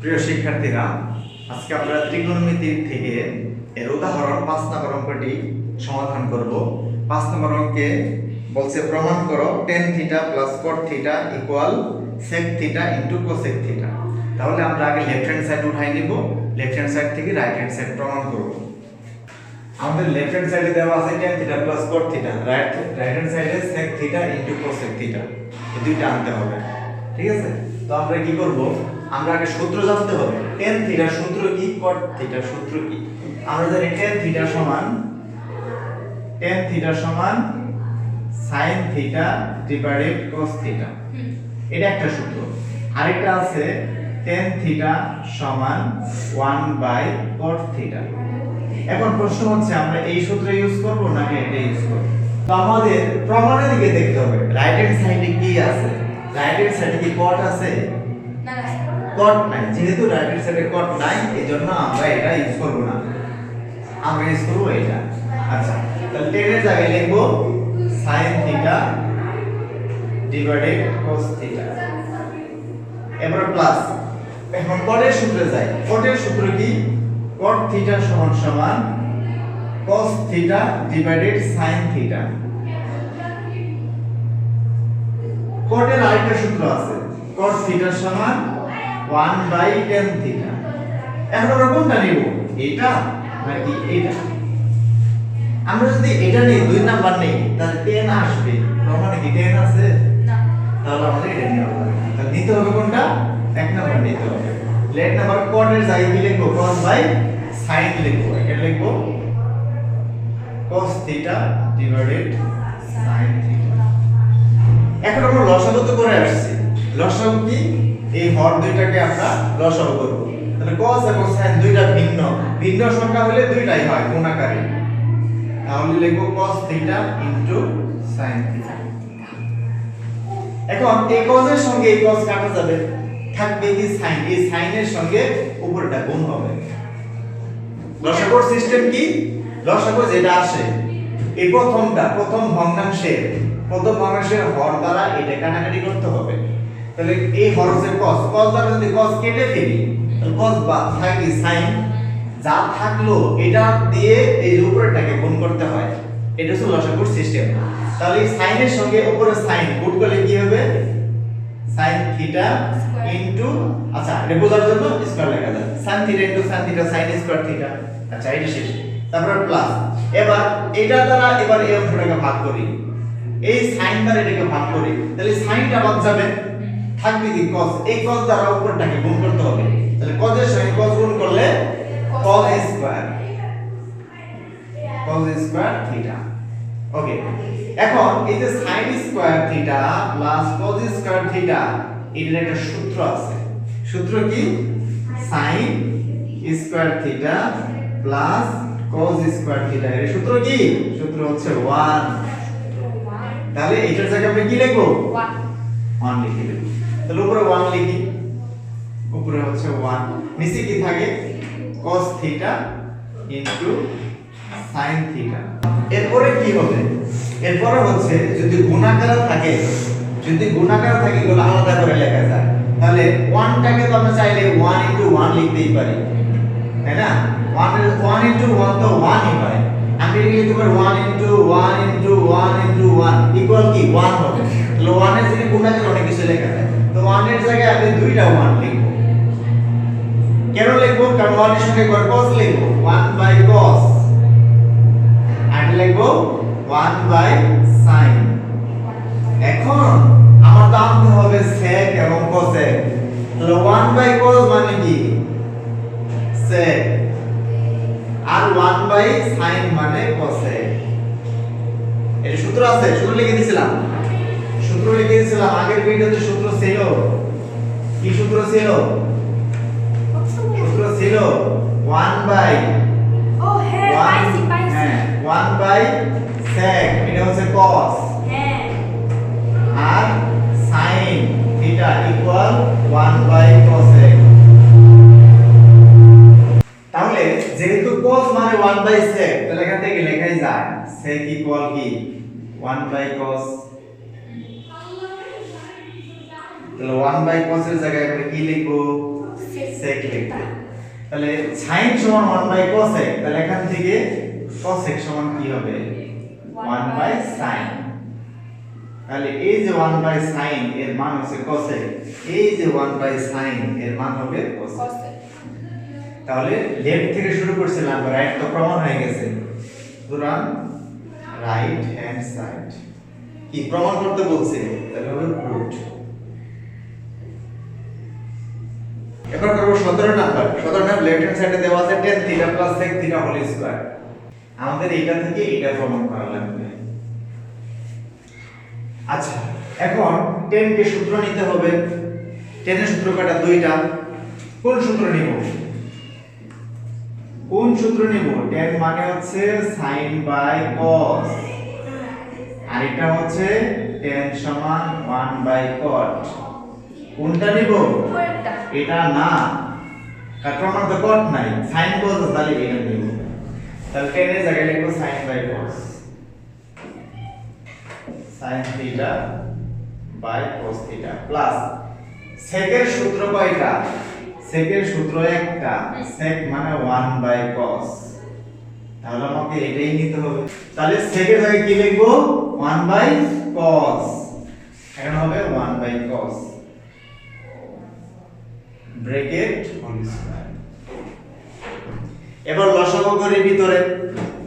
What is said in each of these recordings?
প্রিয় শিক্ষার্থীরা, আজকে আমরা ত্রিকোণমিতির থেকে এর উদাহরণ পাঁচ নম্বর অঙ্কটি সমাধান করব। পাঁচ নম্বর অঙ্কে বলছে, প্রমাণ করো tan theta plus cot theta equal sec theta into cosec theta তাহলে আমরা আগে লেফট হ্যান্ড সাইড উঠাই নিব লেফট হ্যান্ড সাইড থেকে রাইট হ্যান্ড সাইড প্রমাণ করব। আমাদের লেফট হ্যান্ড সাইডে দেওয়া আছে tan theta plus cot theta right right hand সাইডে sec theta into cosec theta এই দুইটা আনতে হবে। ঠিক আছে? তো আমরা কি করব? আমরা আগে সূত্র জানতে হবে। টেন থিটার সূত্র কি কট থিটার সূত্র কি? আমরা জানি টেন থিটা সমান টেন থিটা সমান sine theta divided cos theta এটা একটা সূত্র। আরেকটা আছে টেন থিটা সমান ওয়ান বাই কট থিটা এখন প্রশ্ন হচ্ছে, আমরা এই সূত্র ইউজ করব নাকি এটা ইউজ করব? তো আমাদের প্রমাণের দিকে দেখতে হবে। রাইট হ্যান্ড সাইডে কি আছে? রাইট হ্যান্ড সাইডে কি কট আছে? কট নাই। যেহেতু রাইট হ্যান্ড সাইডে কট নাই, এজন্য আমরা এটা ইউজ করব না। আমরা ইউজ করব এটা। আচ্ছা তাহলে 10 এর জায়গায় লিখব sin theta divided cos theta এবার প্লাস এখন কটের সূত্রে যাই। কটের সূত্র কি? cot থিটা সমান সমান cos theta divided sin theta কটের আরেকটা সূত্র আছে। cot থিটা সমান 1 বাই tan থিটা এখন আমরা কোনটা নিব? এটা নাকি এটা? আমরা যদি এটা নিই দুই নাম্বার নেই তাহলে 10 আসবে। প্রমাণে কি 10 আছে? তাহলে আমাদের এটা নিতে হবে। তাহলে নিতে হবে কোনটা? এক নাম্বার নিতে হবে। লেট নাম্বার কটের জায়গায় কি লিখব? cos বাই sin লিখব। এটা লিখব cos theta divided sin theta এখন আমরা লসাগু তো করে আসছি। লসাগু কি? এই হর দুইটাকে আমরা লসাগু করব। তাহলে cos এবং sin দুইটা ভিন্ন। ভিন্ন সংখ্যা হলে দুইটাই হয় গুণাকারে তাহলে লিখব cos থিটা sin থিটা এখন এই cos এর সঙ্গে এই cos কাটা যাবে। থাকবে কি sin? এই sin এর সঙ্গে উপরটা গুণ হবে। লসাগুর সিস্টেম কি? লসাগু যেটা আসে, এই প্রথমটা, প্রথম ভগ্নাংশের প্রথম ভগ্নাংশের হর দ্বারা এটা কাটাকাটি করতে হবে। তাহলে এই হরসের cos cos দ্বারা যদি cos কেটে ফেলি তাহলে cos বা থাকি sin যা থাকল এটা দিয়ে এই উপরেরটাকে গুণ করতে হয়। এটা হচ্ছে লসাগুর সিস্টেম তাহলে এর সঙ্গে উপরে sin গুণ করলে কি হবে? sin থিটা ইনটু আচ্ছা এটা বোঝার জন্য স্কয়ার লেখা যায়। Sin theta into sin theta sin square theta. আচ্ছা এটা শেষ। তারপর প্লাস এবার এটা দ্বারা এবার এই অংশটাকে ভাগ করি। এই sin দ্বারা এটাকে ভাগ করি। তাহলে সাইনটা বাদ যাবে। থাকবে কি? cos এই cos দ্বারা উপরটাকে গুণ করতে হবে। তাহলে cos এর সঙ্গে cos গুণ করলে cos square cos square theta okay এখন এই যে sin square theta plus cos square theta এটার একটা সূত্র আছে। সূত্র কি? sin square theta plus cos square theta এর সূত্র কি? সূত্র হচ্ছে 1 তাহলে এটার জায়গায় আমরা কি লিখব? ওয়ান 1 লিখে দেব। তাহলে উপরে 1 লিখি। উপরে হচ্ছে 1 নিচে কি থাকে? cos ইনটু sin থিটা এরপরে কি হবে? এরপরে হচ্ছে যদি গুণাকার থাকে, যদি গুণাকার থাকে, এগুলো আলাদা করে লেখা যায়। তাহলে 1 টাকে তো আমরা চাইলে 1 ইনটু 1 লিখতেই পারি। তাই না? 1 1 ইনটু 1 তো 1 ই হয়। আমি লিখতে পারি 1 ইনটু 1 ইনটু 1 ইনটু 1 ইকুয়াল কি? 1 হবে। তাহলে 1 এর যদি গুণাকার অনেক কিছু লেখা যায়। তো 1 এর জায়গায় আমি দুইটা 1 লিখব। কেন লিখব? কারণ 1 এর সঙ্গে cos লিখব। 1 বাই cos আর লিখব 1 বাই sin এখন আমার তো আনতে হবে sec এবং cosec তাহলে 1 বাই cos মানে কি? sec আর 1 বাই sin মানে cosec এর সূত্র আছে, সূত্র লিখে দিয়েছিলাম সূত্র লিখে দিয়েছিলাম আগের ভিডিওতে সূত্র ছিল। কি সূত্র ছিল? সূত্র ছিল 1 বাই ও হ্যাঁ পাইছি পাইছি। হ্যাঁ 1 বাই sec এটা হচ্ছে cos হ্যাঁ। আর sin theta equal 1 by cosec তাহলে যেহেতু cos মানে 1 বাই sec তাহলে এখান থেকে লেখাই যায় sec ইকুয়াল কি? 1 বাই cos তাহলে 1 বাই cos এর জায়গায় আমরা কি লিখব? Sec লিখব। তাহলে sin সমান 1 বাই cosec তাহলে এখান থেকে cosec সমান কি হবে? 1 বাই sin তাহলে এই যে 1 বাই sin এর মান হচ্ছে cosec এই যে 1 বাই sin এর মান হবে cosec cosec তাহলে লেফট থেকে শুরু করছিলাম রাইট তো প্রমাণ হয়ে গেছে। সুতরাং রাইট হ্যান্ড সাইড কি প্রমাণ করতে বলছে? তাহলে হবে প্রুভড এবার করব 17 নাম্বার। 17 নাম্বার লেফট হ্যান্ড সাইডে দেওয়া আছে tan theta plus sec theta whole square আমাদের এইটা থেকে এইটা প্রমাণ করা লাগবে। আচ্ছা এখন tan কে সূত্র নিতে হবে। tan এর সূত্র কয়টা? দুইটা। কোন সূত্র নিব? কোন সূত্র নিব? tan মানে হচ্ছে sin বাই cos আর এটা হচ্ছে tan সমান 1 বাই cot কোনটা নিব? এটা না। কারণ আমার তো cot নাই। Sin cos তাহলে এটা নিব। তাহলে tan এর জায়গায় লিখব sin by cos? Sin theta by cos theta plus সেকের সূত্র কয়টা? সেকের সূত্র একটা। সেক মানে 1 বাই cos তাহলে আমাকে এটাই নিতে হবে। তাহলে সেকের জায়গায় কি লিখব? 1 বাই cos এখানে হবে 1 by cos bracket whole square এবার লসাগু করি ভিতরে।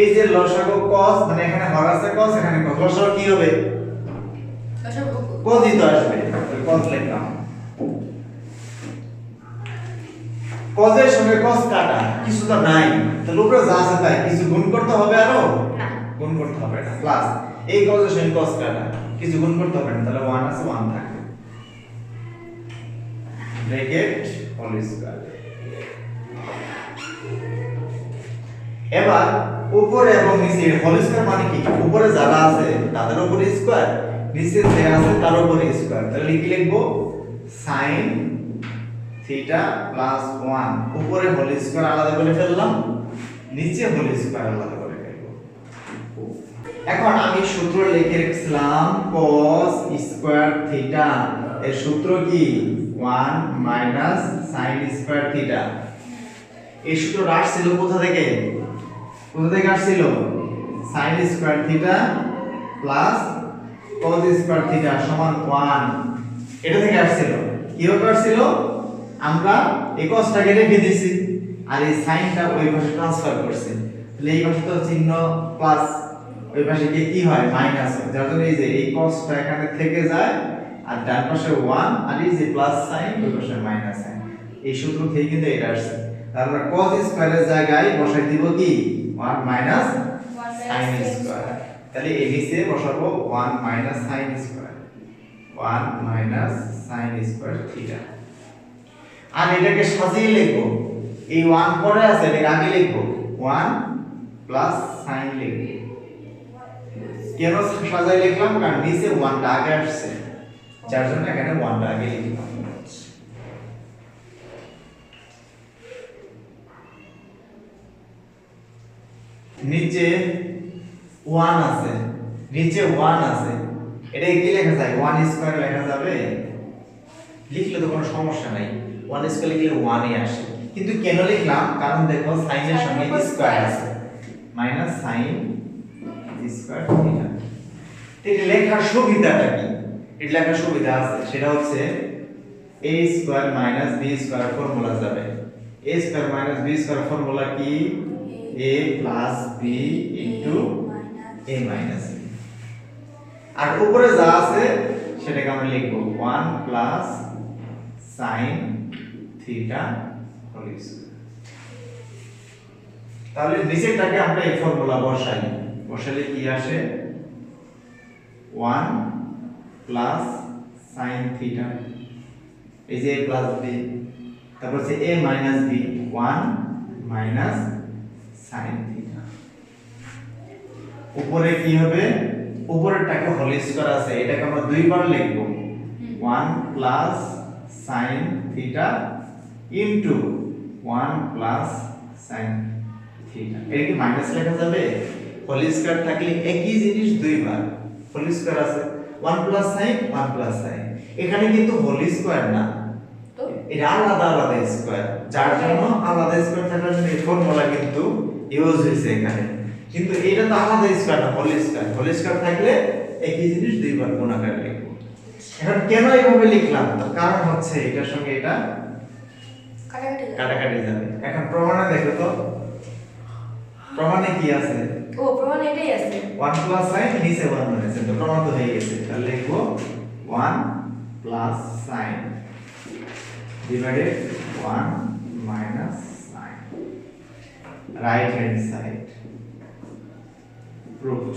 এই যে লসাগু cos মানে এখানে হর আছে cos এখানে cos লসাগু কি হবে? লসাগু cos ই তো আসবে cos লিখলাম cos এর সঙ্গে cos কাটা কিছু তো নাই। তাহলে উপরে যা আছে তাই। কিছু গুণ করতে হবে আরও? না। গুণ করতে হবে না। প্লাস এই cos এর সঙ্গে cos কাটা। কিছু গুণ করতে হবে না। তাহলে 1 আছে 1 থাকবে। ব্র্যাকেট হোল এবার উপরে এবং নিচে হোল মানে কি? উপরে যারা আছে, তাদের স্কয়ার নিচে যে আছে, তার স্কয়ার তাহলে কি থিটা প্লাস 1 উপরে হোল স্কয়ার আলাদা করে ফেললাম, নিচে হোল স্কয়ার আলাদা করে এখন আমি সূত্র লিখে রেখেছিলাম স্কয়ার থিটা এর সূত্র কি? 1 মাইনাস sin স্কয়ার থিটা। এই সূত্র আসছিল কোথা থেকে? কোথা থেকে আসছিল? sin square theta plus cos square theta সমান 1 এটা থেকে আসছিল। কীভাবে আসছিল? আমরা এই cosটাকে রেখে দিয়েছি আর এই সাইনটা ওই পাশে ট্রান্সফার করছি। তাহলে এই পাশে তো চিহ্ন প্লাস ওই পাশে গিয়ে কি হয়? মাইনাস হয়। যার জন্য এই যে এই cosটা এখানে থেকে যায় আর ডান পাশে 1 আর এই যে প্লাস সাইন ওই পাশে মাইনাস সাইন। এই সূত্র থেকে কিন্তু এটা আসছে। তাহলে আমরা cos স্কয়ারের জায়গায় বসাই দিব কি? 1 মাইনাস sin স্কয়ার তাহলে এই নিচে বসাবো 1 minus sin square 1 minus sin square theta আর এটাকে সাজিয়ে লিখব। এই 1 পরে আছে, এটাকে আগে লিখব। 1 প্লাস sin লিখব। কেন সাজাই লিখলাম? কারণ নিচে 1 টা আগে আসছে। যার জন্য এখানে 1 টা আগে লিখলাম নিচে 1 আছে নিচে 1 আছে। এটা কি লেখা যায়? 1 স্কয়ার লেখা যাবে। লিখলে তো কোনো সমস্যা নাই। 1 স্কয়ার লিখলে 1 ই আসে। কিন্তু কেন লিখলাম? কারণ দেখো এর সঙ্গে স্কয়ার আছে। মাইনাস সাইন স্কোয়ার ঠিক লেখার সুবিধাটা কি? এটা লেখার সুবিধা আছে, সেটা হচ্ছে a square minus b square formula যাবে। a square minus b square formula কি? a plus b into a minus আর উপরে যা আছে, সেটাকে আমরা লিখব 1 প্লাস sin থিটা হোল তাহলে নিচেরটাকে আমরা এই ফর্মুলা বসাই। বসালে কি আসে? 1 প্লাস sin থিটা এই যে a প্লাস b, তারপর হচ্ছে a minus b 1 minus sin theta উপরে কি হবে? উপরেরটাকে হোল স্কয়ার আছে, এটাকে আমরা দুইবার লিখব। 1 plus sin theta into 1 plus sin theta এটা কি মাইনাস লেখা যাবে? হোল স্কয়ার থাকলে একই জিনিস দুইবার। হোল স্কয়ার আছে 1 প্লাস sin 1 প্লাস sin এখানে কিন্তু হোল স্কয়ার না। তো? এটা আলাদা আলাদা স্কয়ার যার জন্য আলাদা স্কয়ার থাকার জন্য এই ফর্মুলা কিন্তু ইউজ হয়েছে এখানে। কিন্তু এটা তো আলাদা স্কয়ার না হোল স্কয়ার হোল স্কয়ার থাকলে একই জিনিস দুইবার গুণ আকারে লিখব। এখন কেন এইভাবে লিখলাম? তার কারণ হচ্ছে এটার সঙ্গে এটা। কাটাকাটি যাবে। এখন প্রমাণে দেখো তো। প্রমাণে কি আছে? ও প্রমাণ এটাই আছে 1 প্লাস সাইন নিচে 1 রয়েছে তো প্রমাণ তো হয়ে গেছে তাহলে লিখব 1 plus sine divided 1 minus sine right hand side proofed